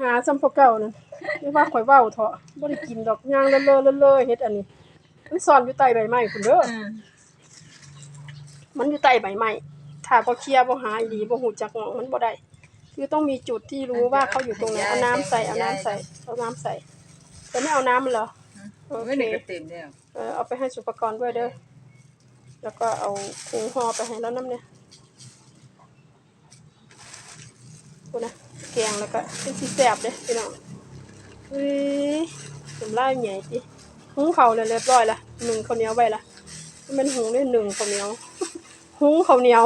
หาซ้ำพวกเก่านั่นไม่ว่าข่อยเว้าเถาะบ่ได้กินดอกย่างเลอะๆเลอะๆเฮ็ดอันนี้ มันซ่อนอยู่ใต้ใบไม้พุ่นเด้ออืมมันอยู่ใต้ใบไม้ถ้าบ่เคลียร์บ่หาอีหลีบ่ฮู้จักหม้องมันบ่ได้คือต้องมีจุดที่รู้ว่าเขาอยู่ตรงไหนเอาน้ำใส่เอาน้ำใส่เอาน้ำใส่แต่ไม่เอาน้ำมันเหรอโอไม่เคได้กระเต็มแล้วเออเอาไปให้สุปกรณ์ด้วยเด้อแล้วก็เอาถุงห่อไปให้แล้วน้ำเนี่ย กูนะแกงแล้วก็เป็นสีแสบเลยพี่น้องเฮ้ยผมไล่ใหญ่จิหุงเขาเลยเรียบร้อยละหนึ่งข้าวเหนียวไว้ละมันเป็นหุงได้หนึ่งข้าวเหนียวหุงข้าวเหนียว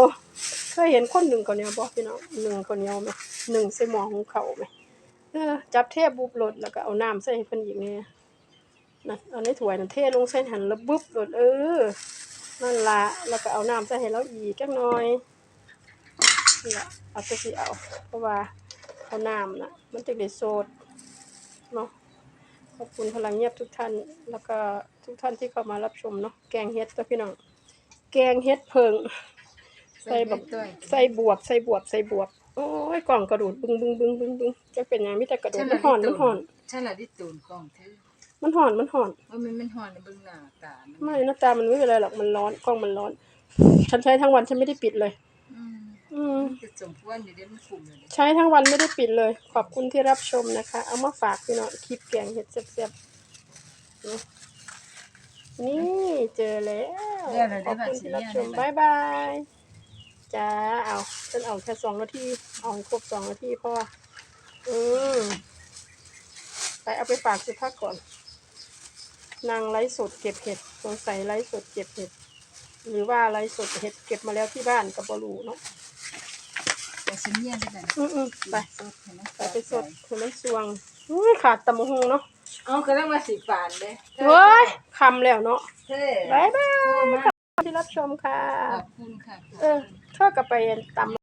เคยเห็นคนหนึ่งข้าวเหนียวบ่พี่น้องหนึ่งข้าวเหนียวไหมหนึ่งใส่หม้อหุงเขาไหมเออจับเทปบุบรถแล้วก็เอาน้ำใส่ให้เพิ่นอีกเนี่ยนะเอาในถ้วยนั่นเทลงใส่หันแล้วบึ๊บโดดเออนั่นละแล้วก็เอาน้ำใส่ให้เราอีกจักหน่อย นี่ละเอาไปสิเอา เพราะว่าเอาน้ำนะมันจะได้โสดเนาะขอบคุณพลังเงียบทุกท่าน แล้วก็ทุกท่านที่เข้ามารับชมเนาะแกงเฮ็ดตัวพี่น้องแกงเฮ็ดเพิงใส่แบบด้วยใส่บวบใส่บวบใส่บวบโอ้ยกล่องกระโดดบึ้งบึ้งบึ้งบึ้งบึ้งจะเป็นหยังมีแต่กระโดดมันห่อนมันห่อนใช่ละที่ตูนกล้องเธอมันห่อนมันห่อนว่ามันมันห่อนในเบื้องหน้าตามันไม่หน้าตามันไม่เป็นไรหรอกมันร้อนกล้องมันร้อน ฉันใช้ทั้งวันฉันไม่ได้ปิดเลย อืมอืมจะ สมควรอยู่เดี๋ยวมันขุ่มเลยใช้ทั้งวันไม่ได้ปิดเลย ขอบคุณที่รับชมนะคะ เอามาฝากพี่น้องคลิปแกงเห็ดแซ่บๆนะนี่เจอแล้วขอบคุณที่รับชมบายบายจ้าเอาฉันเอาแค่สองนาทีเอาให้ครบสองนาทีพออืมไปเอาไปฝากสุภาพก่อน นางไลฟ์สดเก็บเห็ดสงสัยไลฟ์สดเก็บเห็ด หรือว่าไลฟ์สดเห็ดเก็บมาแล้วที่บ้านกับบรูเนาะ แต่ฉันเนี่ยได้แบบอืมอืมไปสดเห็นไหมไปไปสดคือมันสวงอุ้ยขาดตำมะฮงเนาะเอาก็ต้องมาสีฝานเลยเว้ยคำแล้วเนาะเท่บายบายขอบคุณที่รับชมค่ะขอบคุณค่ะ เออเท่ากับไปตำ